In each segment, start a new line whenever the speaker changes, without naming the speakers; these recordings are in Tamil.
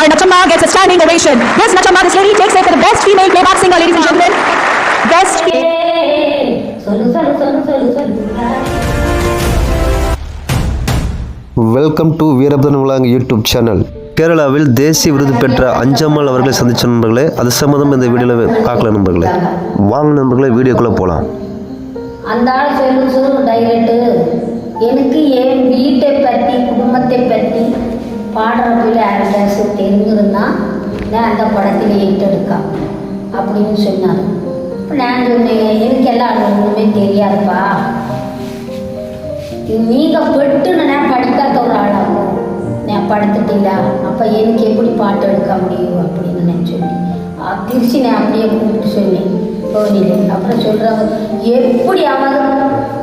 our Nachamma gets a standing ovation. Yes, Nachamma, this lady takes it for the best female playback singer, ladies and gentlemen. Best
welcome to Veerapathan உலக யூடியூப் சேனல் கேரளாவில் தேசிய விருது பெற்ற அஞ்சம்மாள் அவர்களை சந்திச்ச நண்பர்களே அது சம்மந்தம் இந்த வீடியோவில் பார்க்கல நண்பர்களே. வாங்க நண்பர்களே வீடியோக்குள்ளே போகலாம்
அந்த ஆள் சொல்லுச்சு டைரக்டு எனக்கு என் வீட்டை பற்றி குடும்பத்தை பற்றி பாடுறப்பில் அரசு ஆக்டர்ஸ் தெரிஞ்சிருந்தா நான் அந்த படத்தில் ஏற்றெடுക്കാം அப்படின்னு சொன்னார். இப்போ நான் சொன்னேன் எனக்கெல்லாம் அது ஒன்றுமே தெரியாதுப்பா. நீங்கள் பெட்டுன்னு நான் படிக்காத ஒரு ஆளாகும் நான் படுத்துட்டீங்களா அப்போ எனக்கு எப்படி பாட்டு எடுக்க முடியும்? அப்படின்னு நான் சொன்னேன் திருச்சி நான் அப்படியே கூப்பிட்டு சொன்னேன் தோனிலே அப்புறம் சொல்கிறாங்க அவரும்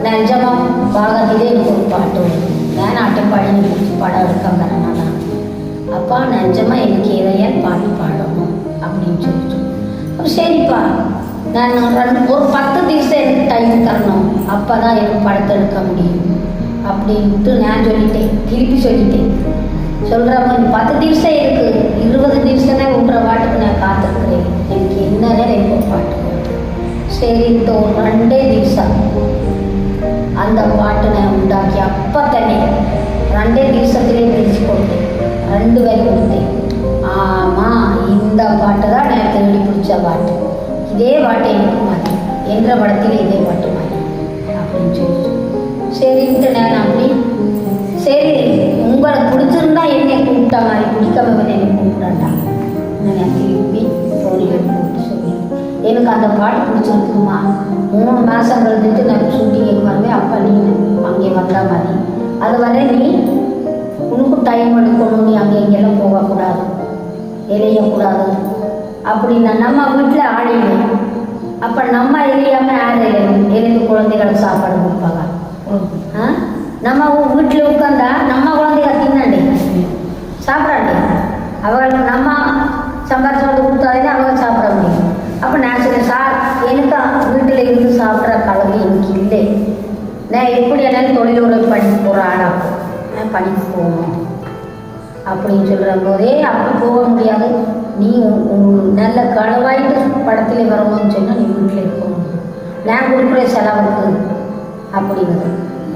நிஜமா பாகத்திலே எனக்கு ஒரு பாட்டு வரும்? நான் ஆட்டம் பாடி படம் எடுக்காங்க நான் அப்பா நஞ்சமாக எனக்கு இதையே பாட்டு பாடணும் அப்படின்னு சொல்லிட்டு அப்போ சரிப்பா நான் ரெண்டு ஒரு பத்து திவசம் எனக்கு டைம் தரணும். அப்போ தான் எனக்கு படத்தை எடுக்க முடியும் அப்படின்ட்டு நான் சொல்லிட்டேன். திருப்பி சொல்லிட்டேன். சொல்கிற மாதிரி பத்து திவசம் இருக்குது இருபது திவசம் தான் விட்ற பாட்டுக்கு நான் காத்திருக்கிறேன். எனக்கு என்னதான் எனக்கு பாட்டு சரி ஒரு ரெண்டே திவசம் அந்த பாட்டு நான் உண்டாக்கி அப்போ தானே ரெண்டே திவசத்துலேயே பிரித்து கொடுத்தேன். ரெண்டு பேர் கொடுத்தேன் ஆமாம் இந்த பாட்டு தான் நான் தேடி பிடிச்ச பாட்டு. இதே பாட்டு எனக்கு மாதிரி என்ற படத்தில் இதே பாட்டு மாதிரி அப்படின்னு சொல்லிட்டு. சரின்ட்டு நான் அப்படி சரி உங்களை பிடிச்சிருந்தா என்னை கூப்பிட்ட மாதிரி பிடிக்காம வந்து என்னை கூப்பிடாண்டா நான் திருப்பி தோழிகள் சொல்லி எனக்கு அந்த பாட்டு பிடிச்சிருக்குமா? மூணு மாதம் கழிஞ்சிட்டு நான் ஷூட்டிங்கு வருவேன் அப்போ நீ அங்கே வந்தா மாதிரி. அது வரை நீ உனக்கு டைம் எடுக்கணும் நீ அங்கே இங்கெல்லாம் போகக்கூடாது. எரியக்கூடாது. அப்படின்னா நம்ம வீட்டில் ஆள் அப்போ நம்ம எரியாமல் யார் எரியணும் எரிந்து குழந்தைகளுக்கு சாப்பாடு கொடுப்பாங்க. ஆ? நம்ம வீட்டில் உட்காந்தா நம்ம குழந்தைகள் தின்னாண்டி? சாப்பிடாண்டி? அவங்களுக்கு நம்ம சம்பாரிச்சு வந்து கொடுத்தாலே அவங்க சாப்பிட முடியும். அப்போ நான் சொன்னேன் சார் எனக்கு வீட்டில் இருந்து சாப்பிட்ற கலவை எனக்கு இல்லை. நான் எப்படி என்னாலும் தொழிலோட படிக்க போகிற ஆளாகும் நான் போகணும் அப்படின்னு சொல்கிற போதே அப்படி போக முடியாது. நீ நல்ல களவாயிட்டு படத்தில் வரணும்னு சொன்னால் நீ வீட்டில் இருக்கணும் நான் கொடுக்குற செலவுக்கு அப்படிங்கிறது.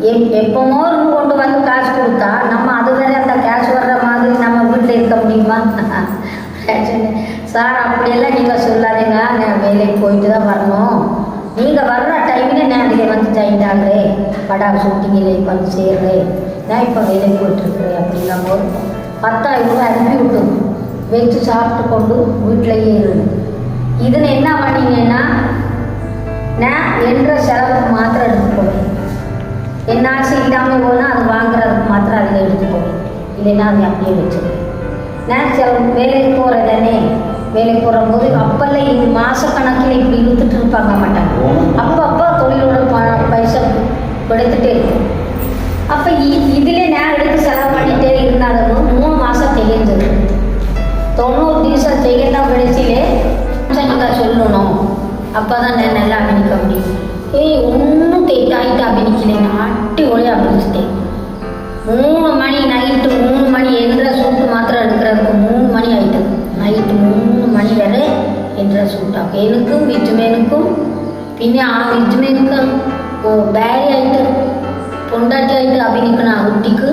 எப் எப்போமோ இருந்து கொண்டு வந்து காசு கொடுத்தா நம்ம அது வரை அந்த கேஷ் வர்ற மாதிரி நம்ம வீட்டில் இருக்க முடியுமா? சார் அப்படியெல்லாம் நீங்கள் சொல்லாதீங்க. நான் வேலைக்கு போயிட்டு தான் வரணும். ஜாயின் ஆகுறேன் படம் ஷூட்டிங்கில் வந்து சேர்றேன் நான் இப்போ வேலைக்கு போயிட்டுருக்குறேன் அப்படிங்கும் போது பத்தாயிரம் ரூபாய் அனுப்பி விட்டு வச்சு சாப்பிட்டு கொண்டு வீட்டிலேயே இருந்து இதில் என்ன பண்ணீங்கன்னா நான் என்ற செலவுக்கு மாத்திரம் எடுத்து போவேன் என் ஆசை இல்லாமல் போனால் அது வாங்குறதுக்கு மாத்திரம் அதில் எடுத்து போவேன் இல்லைன்னா அதை அப்படியே வச்சிருவேன். நான் சில வேலைக்கு போகிறதானே வேலைக்கு போகிற போது அப்போல்லாம் இது மாதக்கணக்கில் இப்படி இழுத்துட்டு இருப்பாங்க மாட்டாங்க. அப்போ அப்போ தொழிலோட கொடுத்துட்டே இருக்கும் அப்போ இதில் நான் எடுத்து செலவு பண்ணிட்டே இருந்தாலும் மூணு மாதம் தெரிஞ்சது தொண்ணூறு திவசம் செய்யலாம் கடைசியிலே நீங்கள் சொல்லணும் அப்போ தான் நான் நல்லா அபினிக்க முடியும் ஏய் ஒன்றும் தெட்டாயிட்டு அபினிக்கலைங்க அட்டி ஒளியாக அபினிச்சிட்டேன் மூணு மணி நைட்டு மூணு மணி என்ற சூட்டு மாத்திரம் எடுக்கிறதுக்கு மூணு மணி ஆயிட்டு நைட்டு மூணு மணி வரை என்ற சூட்டாக எனக்கும் விஜ்மேனுக்கும் പിന്നെ ആ ஓ பேரி ஆகிட்டார் பொண்டாட்டி ஆகிட்டு அப்படின்னு நான் குட்டிக்கு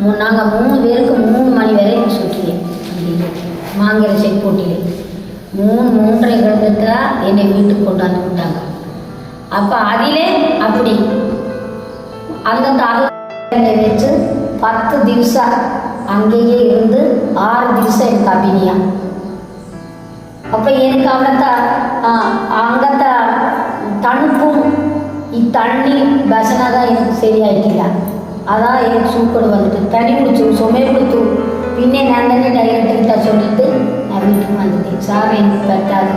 மூணு நாங்கள் மூணு பேருக்கு மூணு மணி வரை சுற்றினேன் மாங்கிற செக் போட்டியில் மூணு மூன்றரை கிழந்தத்தில் என்னை வீட்டுக்கு கொண்டாந்து விட்டாங்க. அப்போ அதிலே அப்படி. அந்த தாக்கு வச்சு பத்து திவசம் அங்கேயே இருந்து ஆறு திவசம் எனக்கு அபினியா அப்போ எனக்கு அவனத்தை அங்கத்த தனு தண்ணி பசனா தான் எனக்கு சரியாயிட்டில்ல அதான் எனக்கு சூக்கடு வந்துட்டு. தண்ணி குடிச்சு சுமை கொடுத்து பின்னே நான் தானே டைரக்டர்கிட்ட சொல்லிட்டு நான் வீட்டுக்கு வந்துட்டேன். சாமி எனக்கு பற்றாது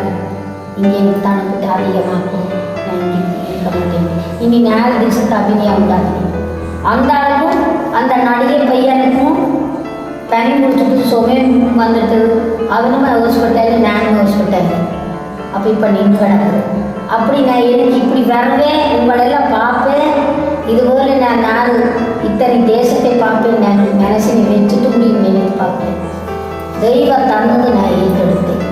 இங்கே எனக்கு தனக்கு அதிகமாக நான் இருக்க மாட்டேன். இனி நாலு திசத்து அபிநயம் உண்டாது அந்த ஆளுக்கும் அந்த நடிகை பையனுக்கும் தண்ணி குடிச்சிட்டு சுமை வந்துட்டு அவனும் ஹாஸ்பிட்டல் நானும் ஹாஸ்பிட்டல் அப்போ இப்போ நின்று கிடக்குது அப்படி நான் எனக்கு இப்படி வருவேன் உங்களெல்லாம் பார்ப்பேன். இதுபோல் நான் நாலு இத்தனை தேசத்தை பார்ப்பேன். நான் மனசினை வச்சுட்டு முடியும் நினைத்து பார்ப்பேன். தெய்வம் தந்தது நான் ஏற்படுத்தேன்.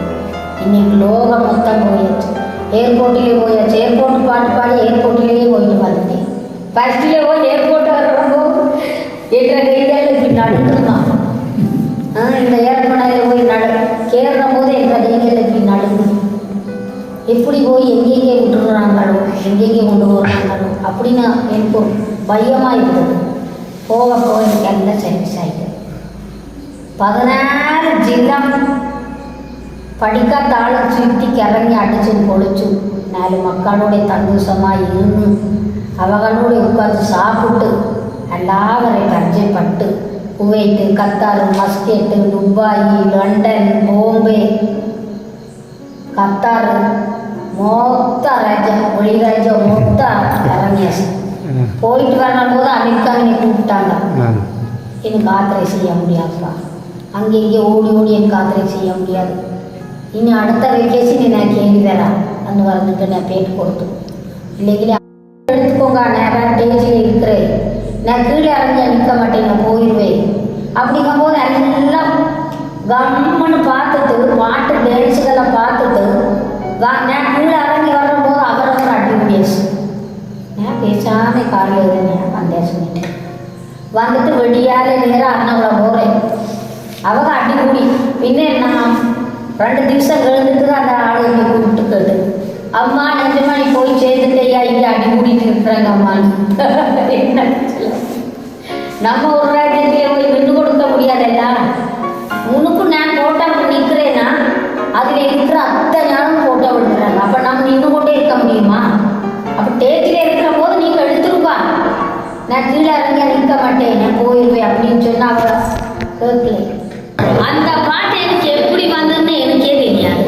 இன்னைக்கு லோகம் மொத்தம் போயாச்சு ஏர்போர்ட்டிலே போயாச்சு. ஏர்போர்ட் பாட்டு பாடி ஏர்போர்ட்டிலேயே போயிட்டு வந்துட்டேன். ஃபஸ்ட்டிலே போய் ஏர்போர்ட் வர்றப்போ என்ற கைகள் இப்படி நடுங்குமா ஆ இந்த ஏர்போர்ட்டில் போய் நட கேறுற போது என்ற கைகள் இப்படி நடந்து எப்படி போய் எங்கெங்கே விட்டுறாங்களோ எங்கெங்கே கொண்டு போகிறாங்களோ அப்படின்னு எனக்கு பயமாக இருந்தது. போக போக எனக்கு எல்லாம் சேஞ்ச் ஆகிட்டு பதினாறு ஜில்லம் படிக்காத ஆள் சுற்றி கிறங்கி அடிச்சு பொழிச்சு நாலு மக்களோட சந்தோஷமாக இருந்து அவங்களோட உட்காந்து சாப்பிட்டு எல்லாவரையும் பரிச்சயப்பட்டு Kuwait Qatar Muscat Dubai London Bombay Qatar மொத்த ராஜ்யம் ஒளி ராஜ்யம் மொத்த இறங்கியாச்சு போயிட்டு வரும்போது அமெரிக்காவினை கூப்பிட்டாங்க. எனக்கு ஆத்திரை செய்ய முடியாதுப்பா. அங்கே இங்கே ஓடி ஓடி எனக்கு ஆத்திரை செய்ய முடியாது. இனி அடுத்த வெக்கேஷன் நான் கேள்வி தரேன் அந்த வந்துட்டு நான் பேட்டு கொடுத்து. இல்லைங்களா எடுத்துக்கோங்க வேறு டேஜில் இருக்கிறேன். நான் கீழே இறங்கி நிற்க மாட்டேன் நான் போயிடுவேன் அப்படிங்கும்போது எல்லாம் கம்முன்னு பார்த்துட்டு பாட்டு டான்ஸுகளை பார்த்துட்டு நான் கீழே இறங்கி வரும்போது அவரவர் அடி முடியாச்சு நான் பேசாமல் காரில் இருந்தேன் வந்தேன் சொல்லிட்டு வந்துட்டு வெடியால நேரம் அண்ணகுளம் போகிறேன் அவங்க அடிக்கூடி பின்ன நான் ரெண்டு திவசம் எழுந்துட்டு தான் அந்த ஆளுங்க என்னை கூப்பிட்டு கேட்டு அம்மா நிஜமா நீ போய் சேர்ந்துட்டையா இங்கே அடி கூடிட்டு இருக்கிறாங்க அம்மான்னு நம்ம ஒரு ராஜ்யத்திலே போய் விட்டு கொடுக்க முடியாதல்ல உனக்கு நான் போட்டா நிற்கிறேன்னா அதில் இருக்கிற அத்தனை நாளும் போட்டோ விடுறாங்க அப்போ நம்ம நின்று கொண்டே இருக்க முடியுமா அப்போ டேஜில் இருக்கிற போது நீங்கள் எடுத்துருப்பா நான் கீழே இறங்கி நிற்க மாட்டேன். நான் போயிடுவேன் அப்படின்னு சொன்னா அவ அந்த பாட்டு எனக்கு எப்படி வந்ததுன்னு எனக்கே தெரியாது.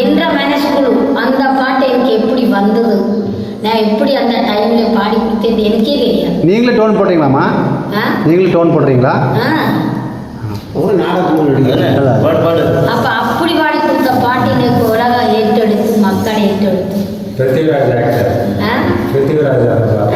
என்ற மனசுக்குழு அந்த பாட்டு எனக்கு எப்படி வந்தது? நான் எப்படி அந்த டைம்ல பாடி கொடுத்தது எனக்கே தெரியாது.
நீங்களே டோன் போடுறீங்களாம்மா?
ஆ?
நீங்களே டோன் போடுறீங்களா?
ஆ.
ஒரு நாடகம்
அப்ப அப்படி பாடி கொடுத்த பாட்டு எனக்கு உலகம் ஏற்றெடுத்து மக்கள் ஏற்றெடுத்து.
பிருத்திவிராஜ் ஆக்டர்
ஆ?
பிருத்திவிராஜ் ஆக்டர்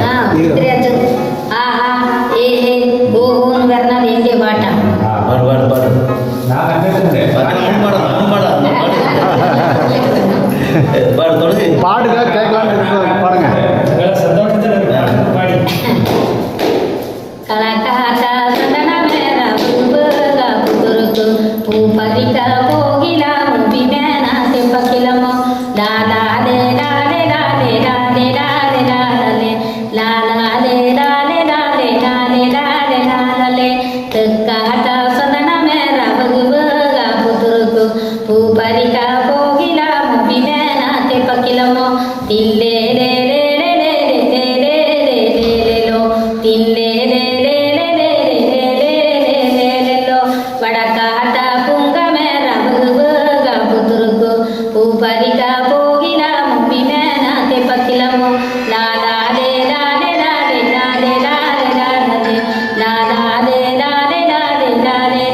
la la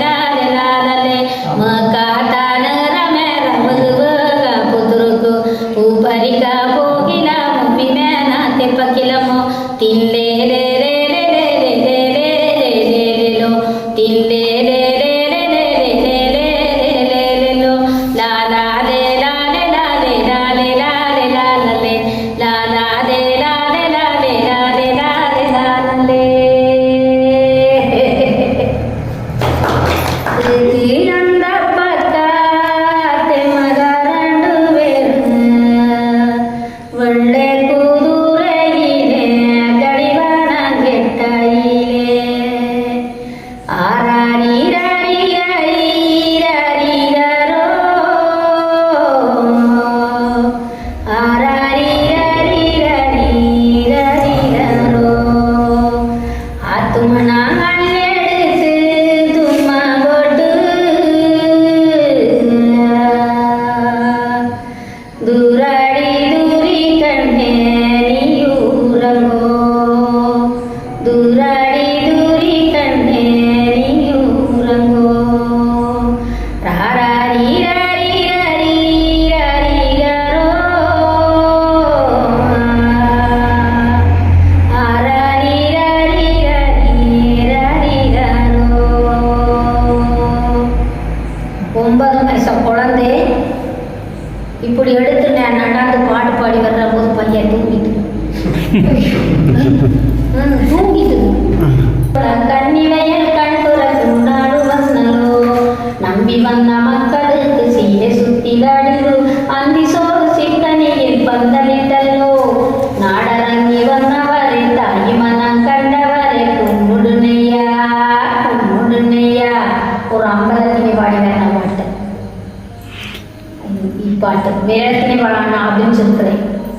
ハハハハ。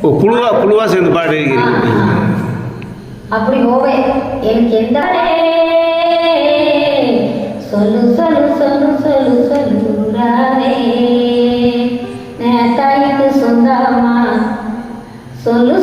ஓ குழுவா குழுவா சேர்ந்து பாடுறீங்க
அப்படி ஓவே எனக்கு எந்த சொல்லு சொல்லு சொல்லு சொல்லு சொல்லுறாரே. தாய்க்கு சொந்தமா சொல்லு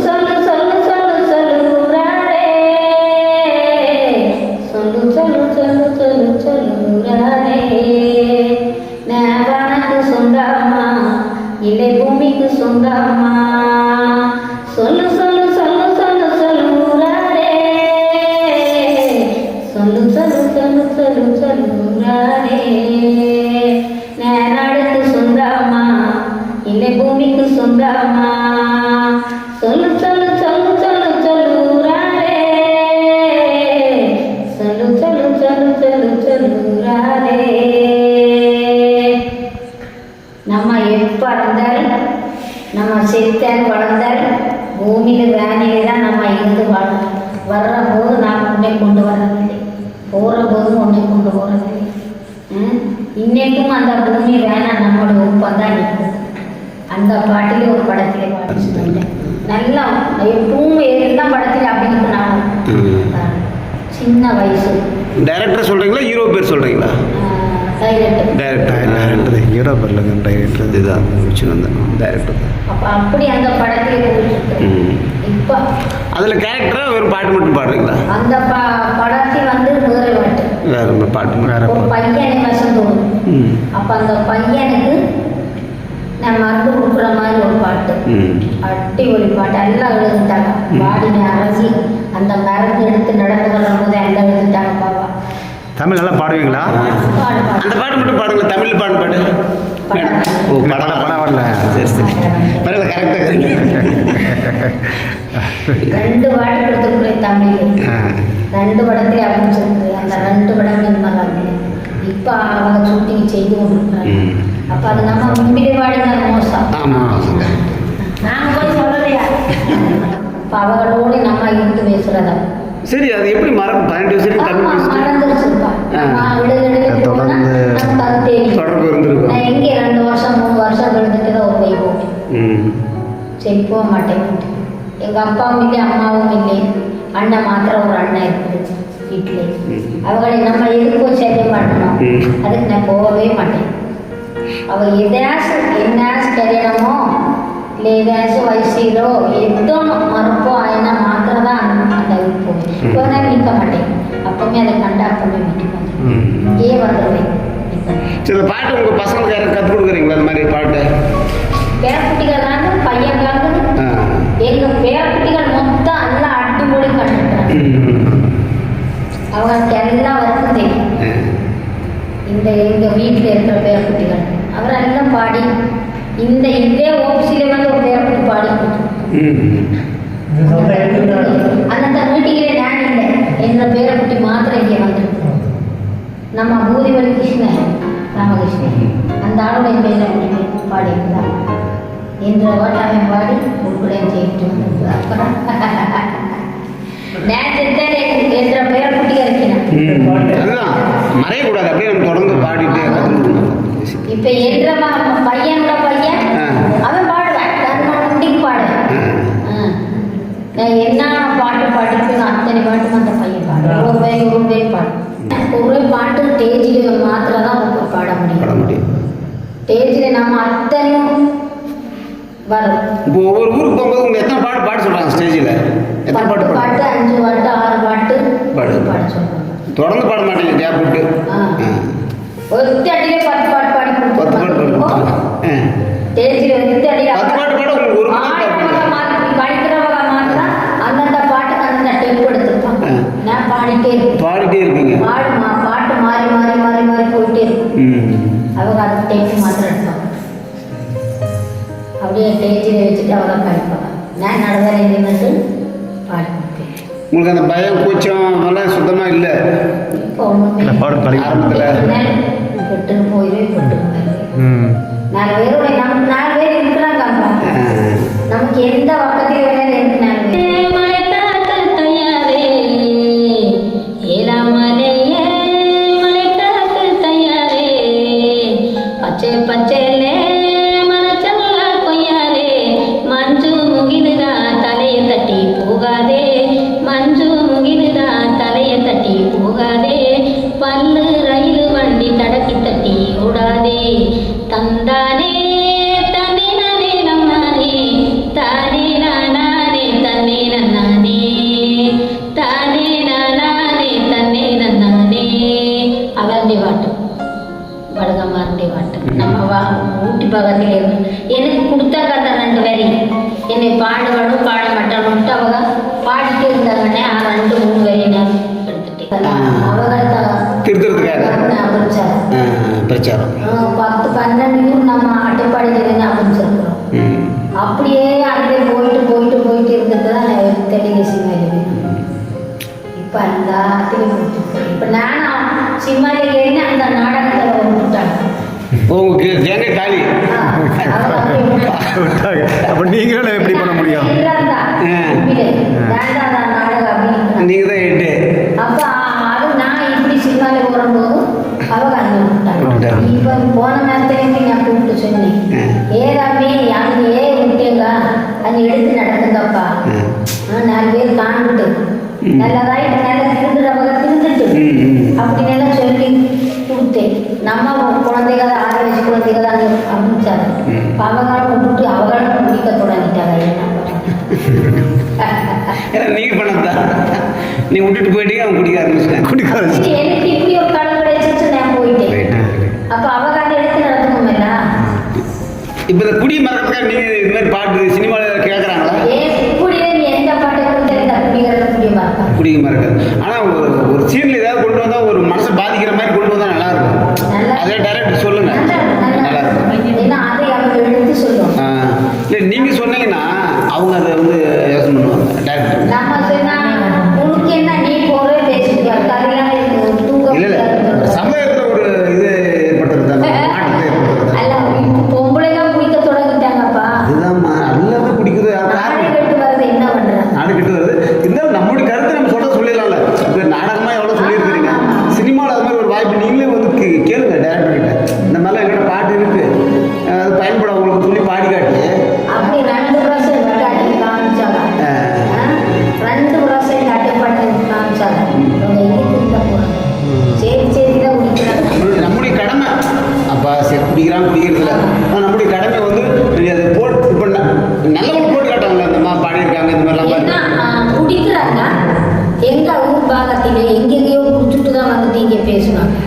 பூமிக்கு சொந்தமா? சொல்லு சொல்லு சொல்லு சொல்லு சொல்லுறாரே சொல்லு சொல்லு சொல்லு சொல்லு சொல்லுறாரே நம்ம எப்ப இருந்தால் நம்ம செத்தால் வளர்ந்தால் பூமியில் வேலையில தான் நம்ம இருந்து வாழணும் வர்ற போது நாம் உன்னை கொண்டு வரதில்லை போகிற போதும் உன்னை கொண்டு போகிறதில்லை இன்னைக்கும் அந்த பூமி வேணாம் நம்மளோட ஒப்பம் தான் அந்த பாட்டிலே ஒரு படத்திலே பாடிச்சுட்டாங்க நல்லா எப்பவும் எல்லா படத்திலும் அப்படின்னு நான் சின்ன வயசு.
டைரக்டர் சொல்றீங்களா? ஹீரோ பேர் சொல்றீங்களா?
டைரக்டர்
ஹீரோ பரலங்க டைரக்டர்
இதுதான். முடிச்சு வந்தேன். டைரக்டர்
அப்போ அப்படி அந்த படத்திலே. இப்போ
அதில் கேரக்டரா வெறும் பாட்டு மட்டும் பாடுறீங்களா?
அந்த ப படத்தில் வந்து வேறு பாட்டு
வேற பாட்டு மட்டும்.
வேற
பையனுக்கு வசம் தோணும்
ம்.
அப்போ அந்த பையனுக்கு நான் கொடுக்குற மாதிரி ஒரு பாட்டு. அடிப்பொலி பாட்டு. எல்லாம் எழுதிட்டாங்க. பாடின அரசி அந்த மருந்து எடுத்து நடந்து எல்லாம் எழுதிட்டாங்க பாப்பா.
தமிழ் நல்லா பாடுவீங்களா?
பாடு பாடு.
அந்த பாட்டு மட்டும் பாடுங்களேன் தமிழ் பாட்டு பாடு.
படம்.
ஓ
படம்
படம்
வரல.
சரி சரி. பரவாயில்ல கரெக்டாக
ரெண்டு பாட்டு கொடுத்துருக்குறேன் தமிழில் ரெண்டு படத்தில் அமைச்சிருக்கு அந்த ரெண்டு படம் இப்போ அவங்க ஷூட்டிங் செய்து கொண்டிருக்கிறாங்க. அப்போ அது நம்ம முன்பிலே பாடினார் மோசம்.
ஆமாம்
நாங்க போய் சொல்லலையா? அப்போ அவங்களோட நம்ம இருந்து பேசுறதா?
சரி அது எப்படி மரம் பன்னெண்டு வருஷத்துக்கு தமிழ்
மறந்துருச்சுப்பா.
தொடர்பு இருந்திருக்கும்.
நான் எங்கே ரெண்டு வருஷம் மூணு வருஷம் இருந்துட்டு தான் ஒரு போய் போட்டேன்.
ம்
சரி போக மாட்டேன். எங்க அப்பாவும் இல்லை அம்மாவும் இல்லை. அண்ணன் மாத்திரம் ஒரு அண்ணன் இருக்குது வீட்டிலே. அவங்களை நம்ம எதுக்கோ செய்ய மாட்டோம்
ம்.
அதுக்கு நான் போகவே மாட்டேன். அவ எதாச்சும் என்னாச்சும் கல்யாணமோ இல்லை ஏதாச்சும் வயசுலோ எதோ மறுப்போ ஆயினா மாத்திரம் தான் அந்த அந்த வீட்டு போவேன் இப்போ நான் நிற்க மாட்டேன். அப்பவுமே அதை கண்டா அப்பவுமே
ம்.
இங்கேயே வந்துடுவேன்.
சரி இந்த பாட்டு உங்கள் பசங்களுக்கு யாரும் கற்றுக் கொடுக்குறீங்களா? இந்த மாதிரி பாட்டு?
பேரக்குட்டிகள் தான் பையன் காலத்து
ஆ.
எங்க பேரக்குட்டிகள் மொத்தம் எல்லாம் அடிமொழி கண்டுக்கிறாங்க. அவங்களுக்கு எல்லாம் வரைக்கும் தெரியும். இந்த எங்க வீட்டில் இருக்கிற பேரக்குட்டிகள். அவர் எல்லாம் பாடி. இந்த இதே ஓபிசில வந்து ஒரு பேரக்குட்டி பாடி.
ம்.
அந்த மீட்டிங்கிலே நான் இல்லை. என்ற பேரக்குட்டி மாத்திரம் இங்கே வந்திருக்கு நம்ம பூதிவலி கிருஷ்ணன் ராமகிருஷ்ணன் அந்த ஆளுடைய பேரக்குட்டி பாடியிருந்தார். என்ற வாட்டாமை பாடி உங்களுடைய ஜெயிட்டு வந்திருக்கு அப்புறம் நான் செத்தேன் என்ற பேரக்குட்டி இருக்கிறேன்
ம். அதுதான் மறையக்கூடாது அப்படியே நம்ம தொடர்ந்து பாடிட்டே கற்றுக்கணும்
இப்ப என்ற ம- பையனோட பையன்
ஆ.
அவன் பாடுவான் தன்னோட குட்டிக்கு பாடுவான் ஆ. நான் என்ன பாட்டு பாடிருப்பேன் அத்தனை பாட்டும் அந்த பையன் பாடு ஒரு பேர் ஒரு ஒரு பாட்டு ஸ்டேஜில் மாத்திரம் தான் பாட
பாட
முடியும்.
முடியும்
ஸ்டேஜில் நம்ம அத்தனையும் வரும்
இப்போ ஒவ்வொரு ஊருக்கு போகும்போது உங்க எத்தனை பாட்டு பாட சொல்றாங்க ஸ்டேஜில்? எத்தனை பாட்டு
பாட்டு அஞ்சு பாட்டு ஆறு பாட்டு
பாடு.
பாட சொல்லுவாங்க
தொடர்ந்து பாட மாட்டீங்க கேப் விட்டு?
அடியிலே பத்து பாட்டு பாடி
பத்து பாட்டு பாடு.
ஸ்டேஜில் ஒத்த அடியில்
உங்களுக்கு
அந்த பயம் கூச்சம் அதெல்லாம் சுத்தமாக இல்லை.
இருக்கிறாங்க நமக்கு எந்த
பிரச்சாரம்.
பத்து பன்னெண்டு நம்ம அட்டைப்பாடி
ஆரம்பிச்சிருக்கிறோம்
அப்படியே அங்கே போயிட்டு போயிட்டு போயிட்டு இருந்தது தான் தெலுங்கு சினிமாயிலுமே இப்போ அந்த இப்போ நானும் சினிமாவில் ஏறி அந்த நாடகத்தில் வந்துட்டாங்க.
உங்களுக்கு தேங்க காலி.
நீங்க ಅವಗಾನು
ಇವಾಗ
ಫೋನ್ ಮಾಡ್ತಾ ಇದ್ದೀನಿ ನಾ ಕೂತು ಸುಮ್ಮನೆ
ಏ
ರಾಮಿ ಯಾವುದು ಏ ಉಂಟೇಗ ಅದು எடுத்து நடக்குங்கப்பா நாலு பேர் காண்பிட்டு நல்லா ரைட் நல்லா சொல்லி கொடுத்தேன். நம்ம குழந்தைகள் ஆறு வயசு குழந்தைகள் அங்கே அமைச்சாங்க அவகாலம்
விட்டு அவகாலம் முடிக்க நீ விட்டுட்டு போயிட்டீங்க அவங்க குடிக்க ஆரம்பிச்சாங்க
குடிக்க ஆரம்பிச்சு
குடி மரத்தை நீ இது மாதிரி பாட்டு சினிமாவில் கேட்குறாங்களா குடிக்க மறக்காது ஆனால் ஒரு ஒரு சீனில் ஏதாவது கொண்டு வந்தால் ஒரு மனசை பாதிக்கிற மாதிரி கொண்டு வந்தால் நல்லா இருக்கும். அதே டைரக்டர் சொல்லுங்க. நல்லா இருக்கும் இல்லை நீங்கள் சொன்னீங்கன்னா அவங்க அதை வந்து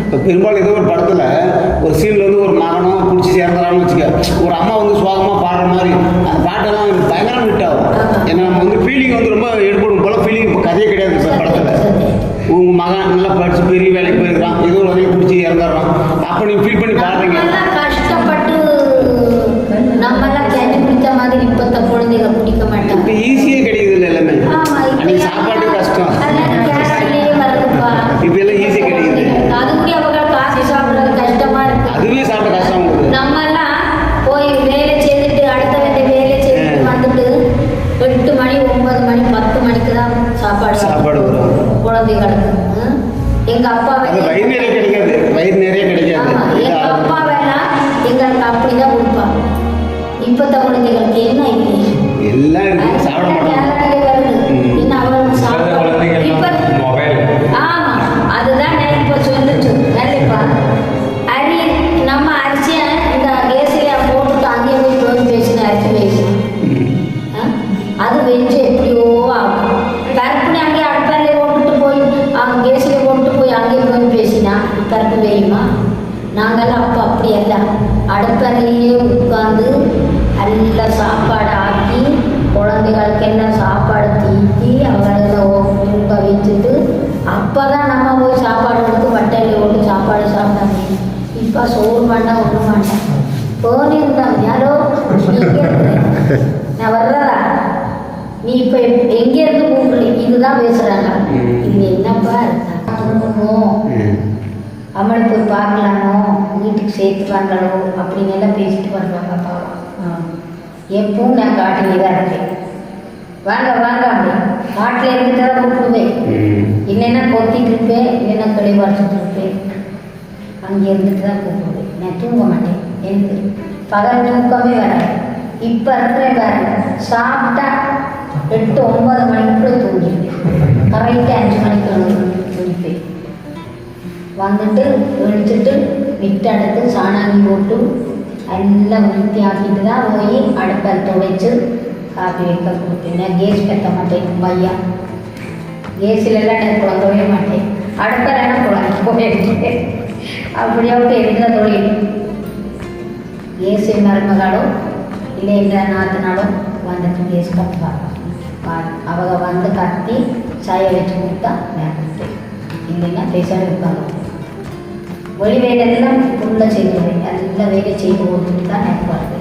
இப்போ
பெரும்பாலும் ஏதோ ஒரு படத்தில் ஒரு சீனில் வந்து ஒரு மகனும் பிடிச்சி சேர்ந்துடான்னு வச்சுக்க ஒரு அம்மா வந்து சுவாகமாக பாடுற மாதிரி அந்த பாட்டெல்லாம் எனக்கு பயங்கரம் ஹிட் ஏன்னா நம்ம வந்து ஃபீலிங் வந்து ரொம்ப ஏற்படும் போல ஃபீலிங் இப்போ கதையே கிடையாது சார் படத்தில். உங்கள் மகன் நல்லா படித்து பெரிய வேலைக்கு போயிருக்கான் ஏதோ ஒரு வகையை பிடிச்சி இறந்துடுறான். அப்போ நீங்கள் ஃபீல் பண்ணி பாடுறீங்க
கஷ்டப்பட்டு நம்மளாம் கேட்டு பிடிச்ச மாதிரி இப்போ குழந்தைங்க
பிடிக்க
மாட்டாங்க. இப்போ ஈஸியே கிடையாது. நல்ல சாப்பாடு ஆக்கி குழந்தைகளுக்கு என்ன சாப்பாடு தீட்டி அவங்கள வச்சுட்டு அப்போ தான் நம்ம போய் சாப்பாடு கொடுத்து வட்டையில் போட்டு சாப்பாடு சாப்பிட்டாங்க இப்போ சோறு பண்ண ஒன்று மாட்டேன் போனிருந்தான் யாரோ நான் வர்றதா? நீ இப்போ எங்கேருந்து கூப்பிடல இதுதான் பேசுகிறாங்க இது என்னப்பா? தூங்கணும். அவளை போய் பார்க்கலாமோ? வீட்டுக்கு சேர்த்து பார்க்கணும் அப்படின்னு எல்லாம் பேசிட்டு வருவாங்க பாவம் எப்பவும் நான் காட்டிலே தான் இருக்கேன். வாங்க வாங்க மாட்டில் இருந்துட்டு தான் கூப்பிடுவேன் இல்லைன்னா கொத்திட்டு இருப்பேன் இல்லைன்னா வளர்த்துட்டு இருப்பேன் அங்கே இருந்துட்டு தான் கூப்பிடுவேன் நான் தூங்க மாட்டேன். எனக்கு பகல் தூக்கமே வராது. இப்போ இருக்கிற பாருங்க சாப்பிட்டா எட்டு ஒன்பது மணிக்குள்ள தூங்கிடுவேன். கரெக்டாக அஞ்சு மணிக்கு வந்து தூங்கிப்பேன் வந்துட்டு எழுத்துட்டு விட்டு அடுத்து சாணாங்கி போட்டு எல்லாம் விருத்தி ஆக்கிட்டு தான் போய் அடுப்பை துடைச்சு காப்பி வைக்க கொடுப்பேன் கேஸ் கட்ட மாட்டேன் பையா. கேஸிலெல்லாம் நான் குழந்தவே மாட்டேன். அடுப்பில் குழந்தை போயிருக்கேன். அப்படியாவது எந்த தொழில். ஏசு மருமகளோ இல்லை எந்த நாத்தினாலோ வந்துட்டு கேஸ் கட்டுவாங்க. அவங்க வந்து கத்தி சாய வச்சு கொடுத்தா நான் இல்லைன்னா பேசாத இருப்பாங்க. வெளி வேலையெல்லாம் ஃபுல்லாக செய்துருவேன் எல்லாம் வேலை செய்து கொடுத்துட்டு தான் வருது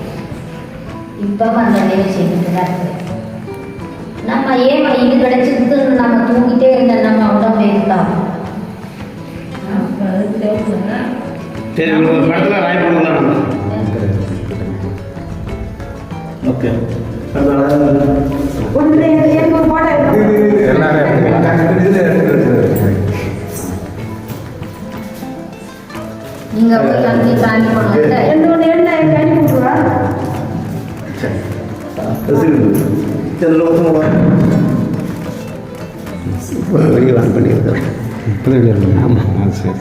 இப்பவும் அந்த வேலை செய்துட்டு தான் இருக்கிறேன் நம்ம ஏன் இது கிடைச்சிருக்கு நம்ம தூங்கிட்டே இருந்த நம்ம உடம்பு இருக்கலாம்
சரி ஒரு படத்தில் ராய் ஓகே.
போய் அங்கே காலி
வெளியே வான் பண்ணியிருக்கேன் ஆமாம் சரி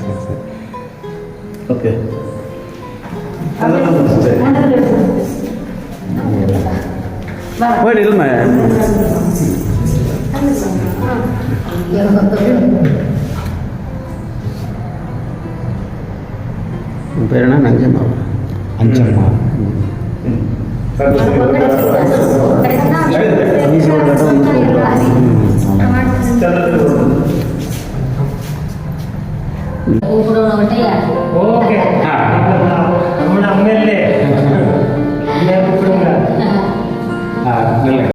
சரி சரி ஓகே போய் இருமே உன்